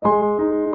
Música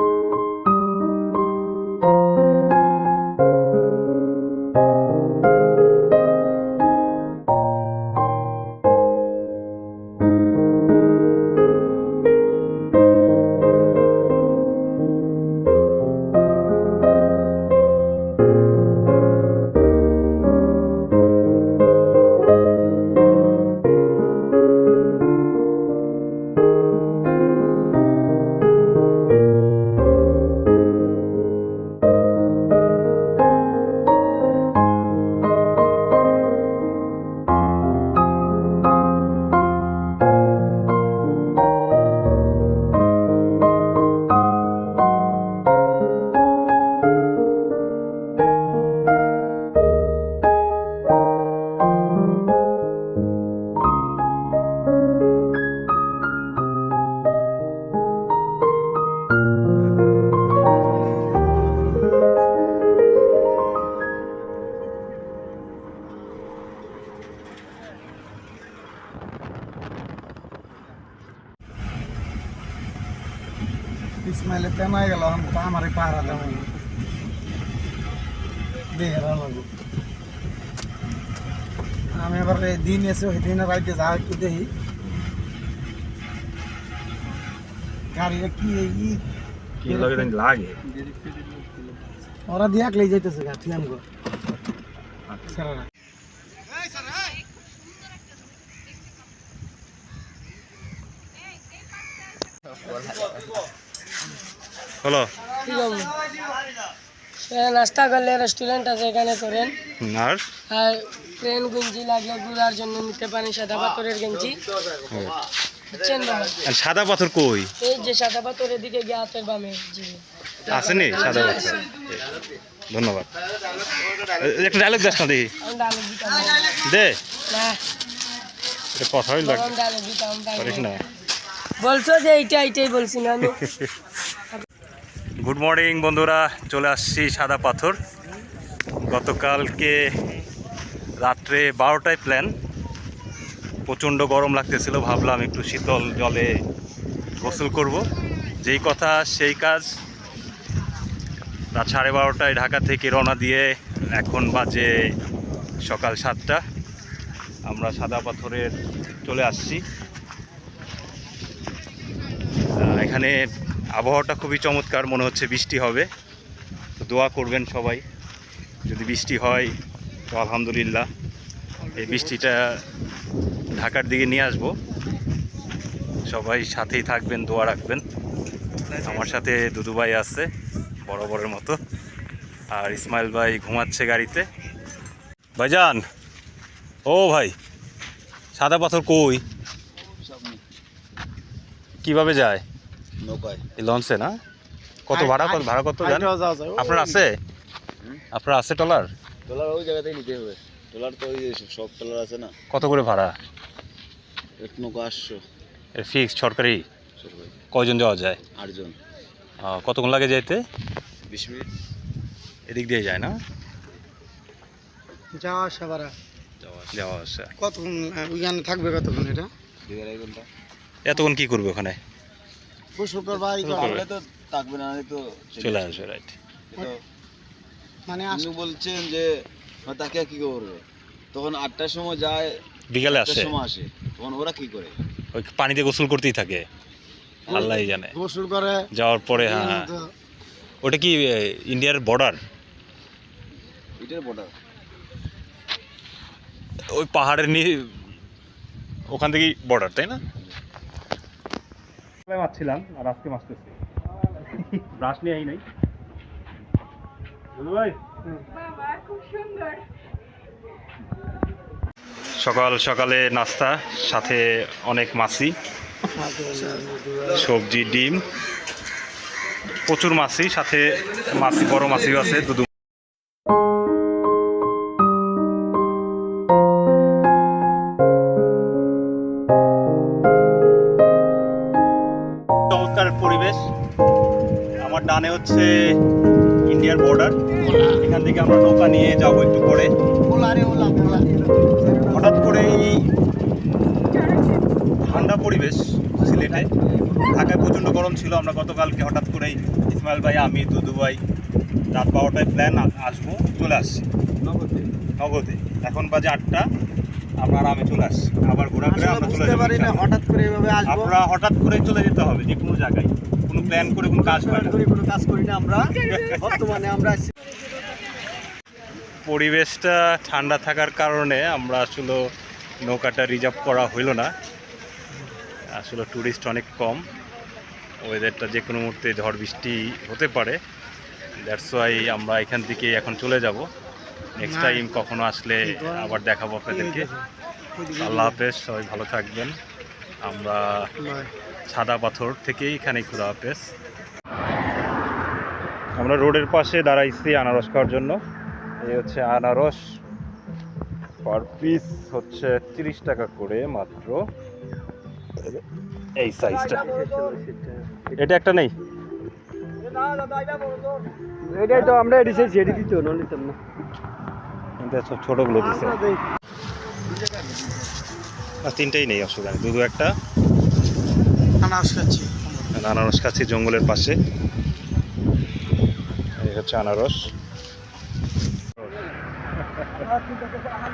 ইসমাইলে তেমাই গেল তো আমারই পাহারা দেওয়া বেহেরা লাগু আমি এবার এই দিন এসে ওই দিনে রাইতে যা একটু দেখি। গাড়িটা কি ই? কি লাগে। ওরা দিয়ে একলাই যাইতেছে গা ঠিক আমগো ছেলেরা হলো? নাস্তা করলে রেস্টুরেন্ট আছে এখানে করেন। আর? আর ট্রেন গেঞ্জি লাগলে ঘোরার জন্য নিতে পারেন সাদা পাথরের গেঞ্জি। বুঝছেন আর সাদা পাথর কই? এই যে সাদা পাথরের দিকে গিয়ে হাতের বামে জি। আসেনি সাদা পাথর? ধন্যবাদ। একটা ডায়লগ দাস না দেখি। না। দে। না। কথা হইল না। বলছো যে এইটা এইটাই বলছি না আমি গুড মর্নিং বন্ধুরা। চলে আসছি সাদা পাথর। গতকালকে রাত্রে বারোটায় প্ল্যান প্রচণ্ড গরম লাগতেছিল, ভাবলাম একটু শীতল জলে গোসল করব। যেই কথা, সেই কাজ। রাত সাড়ে বারোটায় ঢাকা থেকে রওনা দিয়ে এখন বাজে সকাল সাতটা। আমরা সাদা পাথরের চলে আসছি। এখানে আবহাওয়াটা খুবই চমৎকার, মনে হচ্ছে বৃষ্টি হবে। তো দোয়া করবেন সবাই, যদি বৃষ্টি হয় তো আলহামদুলিল্লাহ। এই বৃষ্টিটা ঢাকার দিকে নিয়ে আসব। সবাই সাথেই থাকবেন, দোয়া রাখবেন। আমার সাথে দুদু ভাই আছে, বরাবরের মতো। আর ইসমাইল ভাই ঘুমাচ্ছে গাড়িতে। ভাইজান, ও ভাই, সাদা পাথর কই? কীভাবে যায়? নৌকায়। এই লঞ্চে না? কত ভাড়া কত ভাড়া কত জানেন যাওয়া আপনার আছে? আপনার আছে টলার ট্রলার ওই জায়গাতেই নিতে হবে। ট্রলার তো ওই সব ট্রলার আছে না? কত করে ভাড়া? এক নৌকা আসছো এর ফিক্স সরকারি? কয়জন যাওয়া যায়? আটজন। কতক্ষণ লাগে যাইতে? বিশ মিনিট। এদিক দিয়ে যায় না? যাওয়া আসা বাড়া যাওয়া আসা। যাওয়া আসা। কতক্ষণ ওইখানে থাকবে কতক্ষণ এটা? দুই আড়াই ঘণ্টা। এতক্ষণ কি করবে ওখানে? তো থাকবে না তো চলে আসবে রাইট মানে আপনি বলছেন যে "হ্যাঁ, তাকে কি করবে? তখন আটটার সময় যায় বিকালে আসে। সময় আসে। তখন ওরা কি করে? ওই পানিতে গোসল করতেই থাকে। আল্লাহই জানে। গোসল করে। যাওয়ার পরে হ্যাঁ হ্যাঁ। ওটা কি ইন্ডিয়ার বর্ডার এটার বর্ডার ওই পাহাড়ের নি ওখান থেকেই বর্ডার তাই না? মারছিলাম আর আজকে মারতেছি ব্রাশ নিয়ে আই নাই। ভাই। সকাল সকালে নাস্তা সাথে অনেক মাছি সবজি ডিম। প্রচুর মাছি সাথে মাছি বড় মাছিও আছে দুদু হচ্ছে ইন্ডিয়ার বর্ডার। এখান থেকে আমরা নৌকা নিয়ে যাব একটু পরে। হঠাৎ করেই ঠান্ডা পরিবেশ সিলেট। ঢাকায় প্রচণ্ড গরম ছিল আমরা গতকালকে হঠাৎ করেই ইসমাইল ভাই আমি দুদু ভাই রাত বারোটায় প্ল্যান আসব চলে আসছি। নগদে? নগদে। এখন বাজে আটটা আমরা আরামে চলে আসছি। আবার ঘোরাঘুরে আমরা চলে যাব হঠাৎ করে এভাবে আমরা হঠাৎ করে চলে যেতে হবে যে কোনো জায়গায়। প্ল্যান করে কোনো কাজ করি না। কোনো কাজ করি না আমরা। বর্তমানে আমরা পরিবেশটা ঠান্ডা থাকার কারণে আমরা আসলে নৌকাটা রিজার্ভ করা হইল না। আসলে ট্যুরিস্ট অনেক কম। ওয়েদারটা যে কোনো মুহূর্তে ঝড় বৃষ্টি হতে পারে। দ্যাটস ওয়াই আমরা এখান থেকে এখন চলে যাব। নেক্সট টাইম কখনো আসলে আবার দেখাবো আপনাদেরকে। আল্লাহ হাফেজ সবাই ভালো থাকবেন। আমরা সাদা পাথর থেকেই এখানে খুদা হাফেজ আমরা রোডের পাশে দাঁড়াইছি আনারস খাওয়ার জন্য। এই হচ্ছে আনারস। পার পিস হচ্ছে তিরিশ টাকা করে মাত্র। এই সাইজটা। এটা একটা নেই? এটাই তো আমরা এডিসে ছেড়ে দিত না নিতাম না। কিন্তু সব ছোটোগুলো দিছে। আর তিনটেই নেই অসুবিধা নেই দুধু একটা। আনারস খাচ্ছি জঙ্গলের পাশে। হচ্ছে আনারস।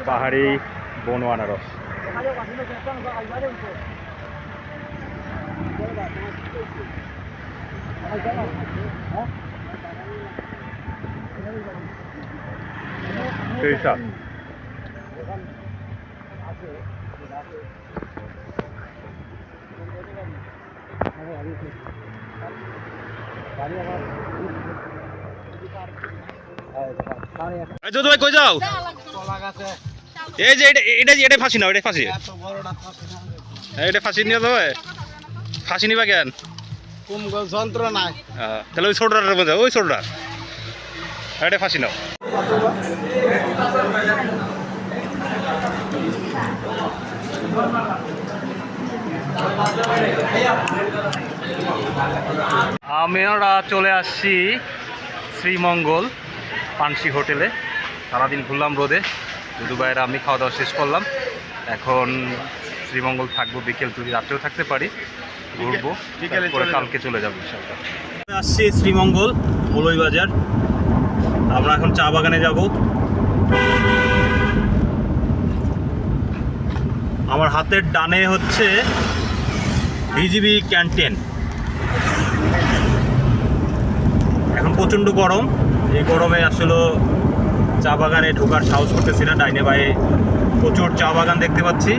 পাহাড়ি বন আনারস। তো ভাই কই যাও? এই যে এটা এটা ফাঁসি নাও এটা ফাঁসি। হ্যাঁ, এটা ফাঁসি নিয়ে যাবে ফাঁসি নিবা কেন? যন্ত্র নাই তাহলে ওই ছোটটার মধ্যে ওই ছোটটা এটা ফাঁসি নাও। আমরা চলে আসছি শ্রীমঙ্গল পানসি হোটেলে। সারাদিন ঘুরলাম রোদে। দুদুবাইয়ের আমি খাওয়া দাওয়া শেষ করলাম। এখন শ্রীমঙ্গল থাকব বিকেল যদি রাত্রেও থাকতে পারি। ঘুরবো চলে কালকে চলে যাব ইনশাআল্লাহ। আসছি শ্রীমঙ্গল বলই বাজার। আমরা এখন চা বাগানে যাব। আমার হাতের ডানে হচ্ছে বিজিবি ক্যান্টিন এখন প্রচণ্ড গরম। এই গরমে আসলে চা বাগানে ঢোকার সাহস করতেছি না, ডাইনে বাইরে প্রচুর চা বাগান দেখতে পাচ্ছি।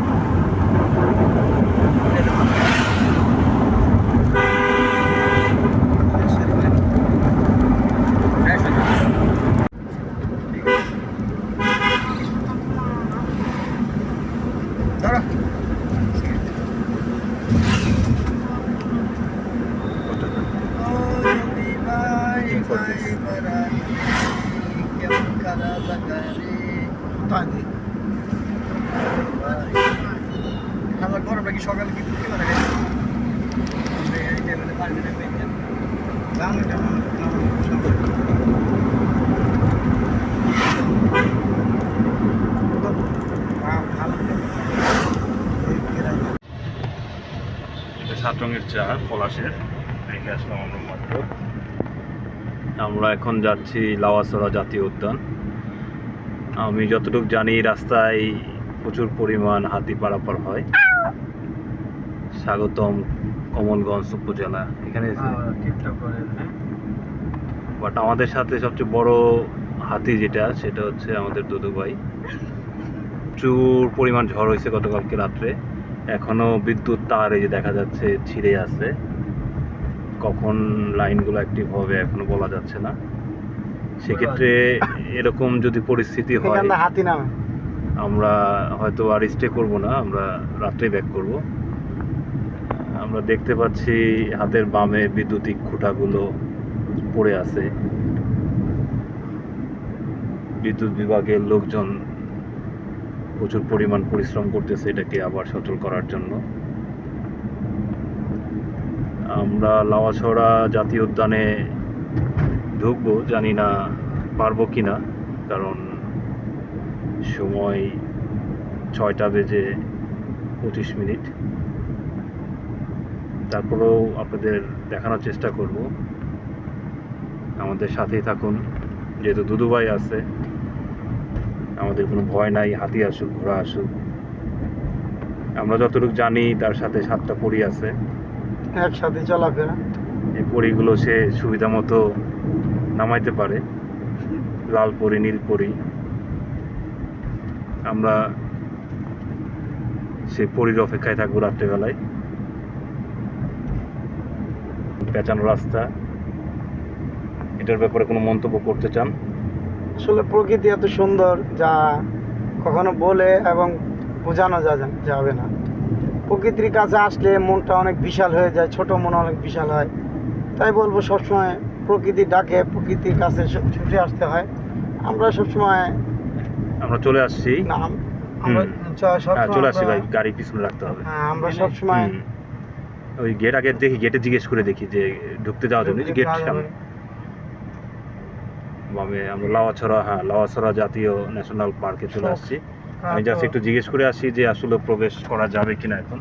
গরমটা কি সকালে কি দিতে পারে চা, পলাশের। আমরা আমরা এখন যাচ্ছি লাওয়াসরা জাতীয় উদ্যান। আমি যতটুকু জানি, রাস্তায় প্রচুর পরিমাণ হাতি পারাপার হয়। স্বাগতম কমলগঞ্জ উপজেলা। এখানে করে হ্যাঁ? বাট আমাদের সাথে সবচেয়ে বড় হাতি যেটা সেটা হচ্ছে আমাদের দুদুভাই প্রচুর পরিমাণ ঝড় হয়েছে গতকালকে রাত্রে। এখনও বিদ্যুৎ তার এই যে দেখা যাচ্ছে ছিঁড়ে আছে। কখন লাইনগুলো অ্যাক্টিভ হবে এখনও বলা যাচ্ছে না। সেক্ষেত্রে এরকম যদি পরিস্থিতি হয় আমরা হয়তো আর স্টে করব না আমরা রাত্রে ব্যাক করব। আমরা দেখতে পাচ্ছি হাতের বামে বিদ্যুতিক খুঁটাগুলো পড়ে আছে। বিদ্যুৎ বিভাগের লোকজন প্রচুর পরিমাণ পরিশ্রম করতেছে এটাকে আবার সচল করার জন্য। আমরা লাওয়াছড়া জাতীয় উদ্যানে ঢুকবো, জানি না পারব কি না কারণ সময় ছয়টা বেজে পঁচিশ মিনিট। তারপরেও আপনাদের দেখানোর চেষ্টা করব। আমাদের সাথেই থাকুন যেহেতু দুদুভাই আছে আমাদের কোনো ভয় নাই হাতি আসুক ঘোড়া আসুক। আমরা যতটুকু জানি তার সাথে সাতটা পরি আছে। একসাথে চলাফেরা। এই পরিগুলো সে সুবিধা মতো নামাইতে পারে। লাল পরি নীল পরি। আমরা সেই পরির অপেক্ষায় থাকব রাত্রেবেলায়। পেঁচানো রাস্তা। এটার ব্যাপারে কোনো মন্তব্য করতে চান? আসলে প্রকৃতি এত সুন্দর যা কখনো বলে এবং বোঝানো যাবে না। প্রকৃতির কাছে আসলে মনটা অনেক বিশাল হয়ে যায় ছোট মন অনেক বিশাল হয়। তাই বলব সবসময় প্রকৃতি ডাকে প্রকৃতির কাছে ছুটে আসতে হয়। আমরা সবসময় আমরা চলে আসছি। না আম- আমরা হ্যাঁ চলে আসছি ভাই গাড়ি পিছনে রাখতে হবে। হ্যাঁ, আমরা সবসময়। ওই গেট আগে দেখি গেটে জিজ্ঞেস করে দেখি যে ঢুকতে যাওয়ার জন্য গেট সামনে। বামে আমরা লাওয়াছড়া হ্যাঁ লাওয়াছড়া জাতীয় ন্যাশনাল পার্কে চলে আসছি। আমি জাস্ট একটু জিজ্ঞেস করে আসি যে আসলে প্রবেশ করা যাবে কিনা এখন।